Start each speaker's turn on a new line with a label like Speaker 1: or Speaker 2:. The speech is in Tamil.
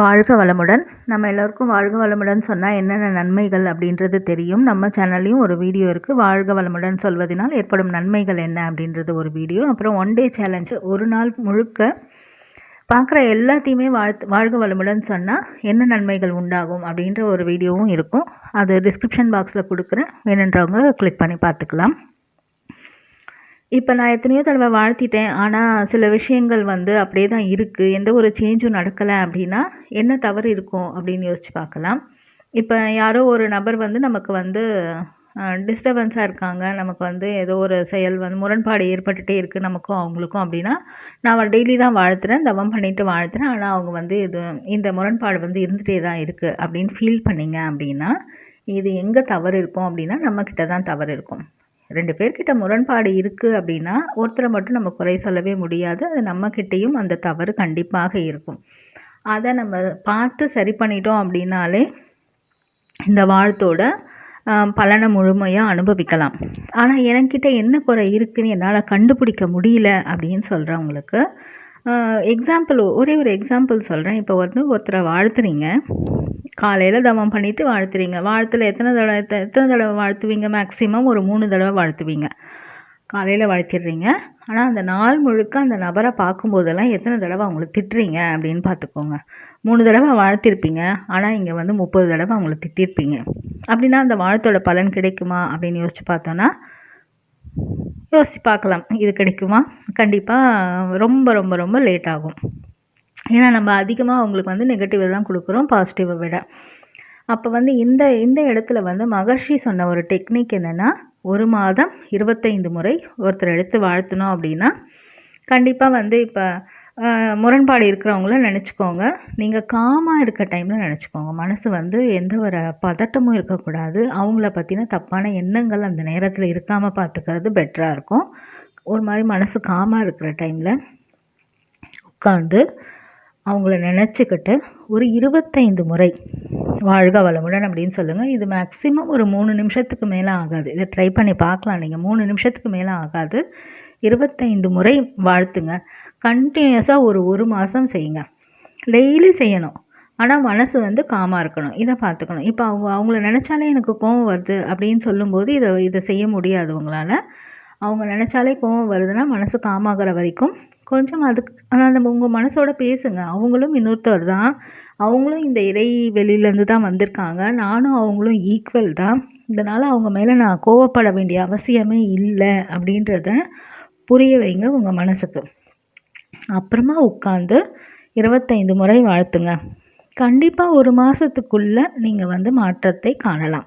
Speaker 1: வாழ்க வளமுடன். நம்ம எல்லோருக்கும் வாழ்க வளமுடன் சொன்னால் என்னென்ன நன்மைகள் அப்படின்றது தெரியும். நம்ம சேனல்லையும் ஒரு வீடியோ இருக்குது வாழ்க வளமுடன் சொல்வதனால் ஏற்படும் நன்மைகள் என்ன அப்படின்றது ஒரு வீடியோ அப்புறம் ஒன் டே சேலஞ்சு ஒரு நாள் முழுக்க பார்க்குற எல்லாத்தையுமே வாழ்த்து வாழ்க வளமுடன் சொன்னால் என்ன நன்மைகள் உண்டாகும் அப்படின்ற ஒரு வீடியோவும் இருக்கும். அது டிஸ்கிரிப்ஷன் பாக்ஸில் கொடுக்குறேன். வேணுன்றவங்க கிளிக் பண்ணி பார்த்துக்கலாம். இப்போ நான் எத்தனையோ தடவை வாழ்த்திட்டேன். ஆனால் சில விஷயங்கள் வந்து அப்படியே தான் இருக்குது எந்த ஒரு சேஞ்சும் நடக்கலை அப்படின்னா என்ன தவறு இருக்கும் அப்படின்னு யோசிச்சு பார்க்கலாம். இப்போ யாரோ ஒரு நபர் வந்து நமக்கு வந்து டிஸ்டர்பன்ஸாக இருக்காங்க. நமக்கு வந்து ஏதோ ஒரு செயல் வந்து முரண்பாடு ஏற்பட்டுகிட்டே இருக்குது நமக்கும் அவங்களுக்கும் அப்படின்னா நான் டெய்லி தான் வாழ்த்துறேன் தவம் பண்ணிவிட்டு வாழ்த்துறேன். ஆனால் அவங்க வந்து இது இந்த முரண்பாடு வந்து இருந்துகிட்டே தான் இருக்குது அப்படின்னு ஃபீல் பண்ணிங்க அப்படின்னா இது எங்கே தவறு இருக்கும் அப்படின்னா நம்மக்கிட்ட தான் தவறு இருக்கும். ரெண்டு பேர்கிட்ட முரண்பாடு இருக்குது அப்படின்னா ஒருத்தரை மட்டும் நம்ம குறை சொல்லவே முடியாது. அது நம்மக்கிட்டேயும் அந்த தவறு கண்டிப்பாக இருக்கும். அதை நம்ம பார்த்து சரி பண்ணிட்டோம் அப்படின்னாலே இந்த வாழ்த்தோட பலனை முழுமையாக அனுபவிக்கலாம். ஆனால் என்கிட்ட என்ன குறை இருக்குன்னு என்னால் கண்டுபிடிக்க முடியல அப்படின்னு சொல்கிறவங்களுக்கு எக்ஸாம்பிள் ஒரே ஒரு எக்ஸாம்பிள் சொல்கிறேன் இப்போ வந்து ஒருத்தரை வாழ்த்துறீங்க. காலையில் தவம் பண்ணிவிட்டு வாழ்த்துறீங்க. வாழ்த்துல எத்தனை தடவை எத்தனை தடவை வாழ்த்துவீங்க? மேக்ஸிமம் ஒரு மூணு தடவை வாழ்த்துவீங்க. காலையில் வாழ்த்திடுறீங்க. ஆனால் அந்த நாள் முழுக்க அந்த நபரை பார்க்கும்போதெல்லாம் எத்தனை தடவை அவங்கள திட்டுறீங்க அப்படின்னு பார்த்துக்கோங்க. மூணு தடவை வாழ்த்திருப்பீங்க. ஆனால் இங்கே வந்து முப்பது தடவை அவங்கள திட்டிருப்பீங்க. அப்படின்னா அந்த வாழ்த்தோட பலன் கிடைக்குமா அப்படின்னு யோசிச்சு பார்த்தோன்னா யோசித்து பார்க்கலாம். இது கிடைக்குமா? கண்டிப்பாக ரொம்ப ரொம்ப ரொம்ப லேட் ஆகும். ஏன்னா நம்ம அதிகமாக அவங்களுக்கு வந்து நெகட்டிவை தான் கொடுக்குறோம் பாசிட்டிவை விட. அப்போ வந்து இந்த இந்த இடத்துல வந்து மகர்ஷி சொன்ன ஒரு டெக்னிக் என்னென்னா ஒரு மாதம் இருபத்தைந்து முறை ஒருத்தர் எடுத்து வாழ்த்தணும் அப்படின்னா கண்டிப்பாக வந்து இப்போ முரண்பாடு இருக்கிறவங்கள நினச்சிக்கோங்க. நீங்கள் காமாக இருக்க டைமில் நினச்சிக்கோங்க. மனசு வந்து எந்த ஒரு பதட்டமும் இருக்கக்கூடாது. அவங்கள பற்றின தப்பான எண்ணங்கள் அந்த நேரத்தில் இருக்காமல் பார்த்துக்கிறது பெட்டராக இருக்கும். ஒரு மாதிரி மனசு காமாக இருக்கிற டைமில் உட்காந்து அவங்கள நினச்சிக்கிட்டு ஒரு இருபத்தைந்து முறை வாழ்க வளமுடன் அப்படின்னு சொல்லுங்கள் இது மேக்ஸிமம் ஒரு மூணு நிமிஷத்துக்கு மேலே ஆகாது. இதை ட்ரை பண்ணி பார்க்கலாம். நீங்கள் மூணு நிமிஷத்துக்கு மேலே ஆகாது. இருபத்தைந்து முறை வாழ்த்துங்க. கண்டினியூஸாக ஒரு ஒரு மாதம் செய்யுங்க. டெய்லி செய்யணும். ஆனால் மனசு வந்து காமாக இருக்கணும். இதை பார்த்துக்கணும். இப்போ அவங்க அவங்கள நினச்சாலே எனக்கு கோவம் வருது அப்படின்னு சொல்லும்போது இதை இதை செய்ய முடியாது உங்களால். அவங்க நினச்சாலே கோவம் வருதுன்னா மனசு காமாகிற வரைக்கும் கொஞ்சம் அதுக்கு ஆனால் நம்ம உங்கள் மனசோட பேசுங்க. அவங்களும் இன்னொருத்தர் தான். அவங்களும் இந்த இடைவெளியிலேருந்து தான் வந்திருக்காங்க. நானும் அவங்களும் ஈக்குவல் தான். இதனால் அவங்க மேலே நான் கோவப்பட வேண்டிய அவசியமே இல்லை அப்படின்றத புரிய வைங்க உங்கள் மனசுக்கு. அப்புறமா உட்காந்து இருபத்தைந்து முறை வாழ்த்துங்க. கண்டிப்பாக ஒரு மாதத்துக்குள்ளே நீங்கள் வந்து மாற்றத்தை காணலாம்.